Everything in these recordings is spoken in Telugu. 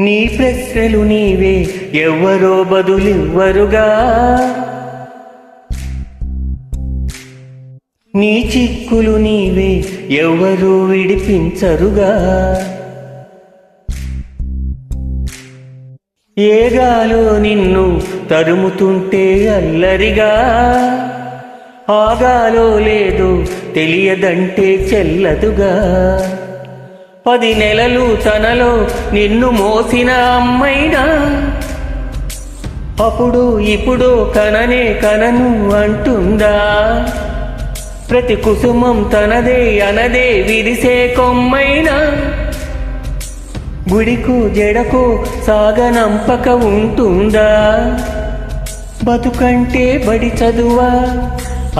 నీ ప్రశ్నలు నీవే ఎవ్వరో బదులివ్వరుగా. నీ చిక్కులు నీవే ఎవ్వరూ విడిపించరుగా. ఏగాలో నిన్ను తరుముతుంటే అల్లరిగా. ఆగాలో లేదు తెలియదంటే చెల్లదుగా. పది నెలలు తనలో నిన్ను మోసిన అమ్మైనా. అప్పుడు ఇప్పుడు కననే కనను అంటుందా. ప్రతి కుసుమం తనదే అనదే విరిసే కొమ్మైనా. గుడికు జడకు సాగనంపక ఉంటుందా. బతుకంటే బడి చదువా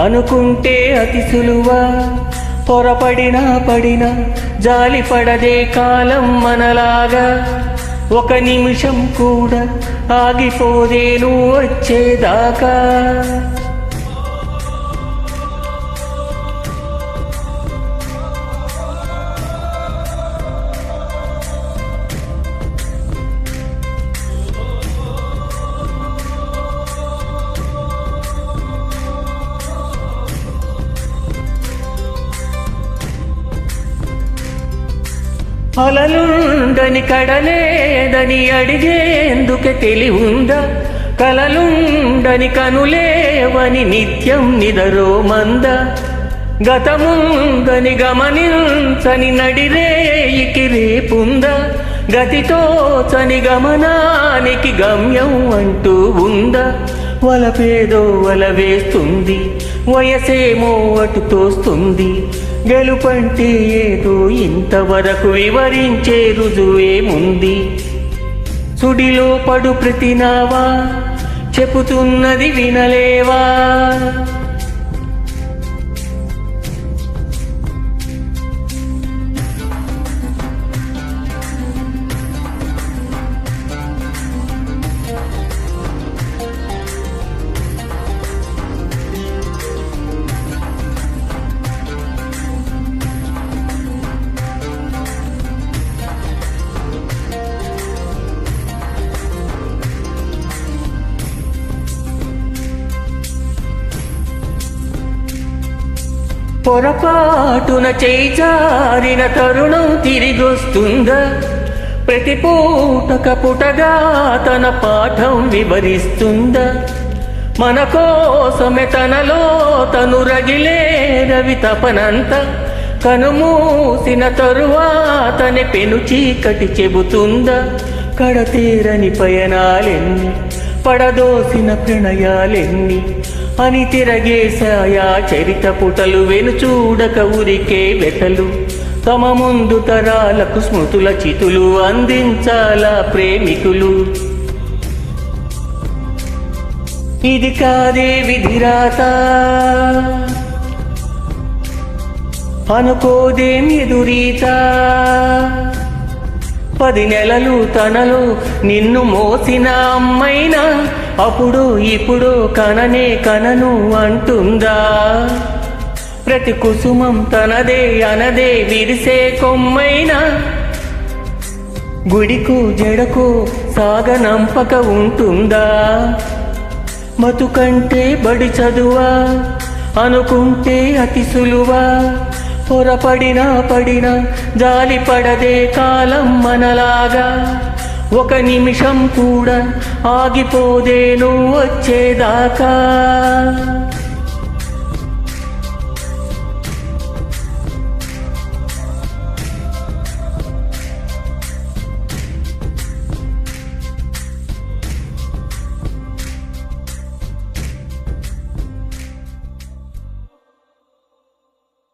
అనుకుంటే అతి సులువా. పొరపడినా పడినా జాలి పడదే కాలం మనలాగా. ఒక నిమిషం కూడా ఆగిపోదేను వచ్చేదాకా. అలలుండని కడలేదని అడిగేందుకే తెలివుందా? కలలుండని కనులేవని నిత్యం నిదరో మంద? గతముందని గమనించని నడిరేయికి రేపుందా? గతితోచని గమనానికి గమ్యం అంటూ ఉందా? వలపేదో వల వేస్తుంది వయసేమో అటు తోస్తుంది గెలుపంటే ఏదో ఇంతవరకు వివరించే రుజువేముంది సుడిలో పడు ప్రతినావా చెబుతున్నది వినలేవా? పొరపాటున చేయిచారిన తరుణం తిరిగొస్తుందా? ప్రతి పూటక పుటగా తన పాఠం వివరిస్తుందా? మన కోసమే తనలో తను రగిలే రవి తపనంత. కనుమూసిన తరువాతని పెను చీకటి చెబుతుందా? కడతీరని పయనాలెన్ని పడదోసిన ప్రణయాలెన్ని అని తిరగేశాయా? చరిత పుటలు వెనుచూడక ఉరికే వెతలు. తమ ముందు తరాలకు స్మృతుల చితులు అందించాలా ప్రేమికులు. ఇది కాదే విధిరాత. అనుకోదేం ఎదురీతా. పది నెలలు తనలు నిన్ను మోసిన అమ్మైనా అప్పుడు ఇప్పుడు కననే కనను అంటుందా? ప్రతి కుసుమం తనదే అనదే విరిసే కొమ్మైనా? గుడికు జడకు సాగనంపక ఉంటుందా? మతుకంటే బడి చదువా అనుకుంటే అతి సులువా? పొరపడినా పడినా జాలి పడదే కాలం మనలాగా. ఒక నిమిషం కూడా ఆగిపోదేను వచ్చేదాకా.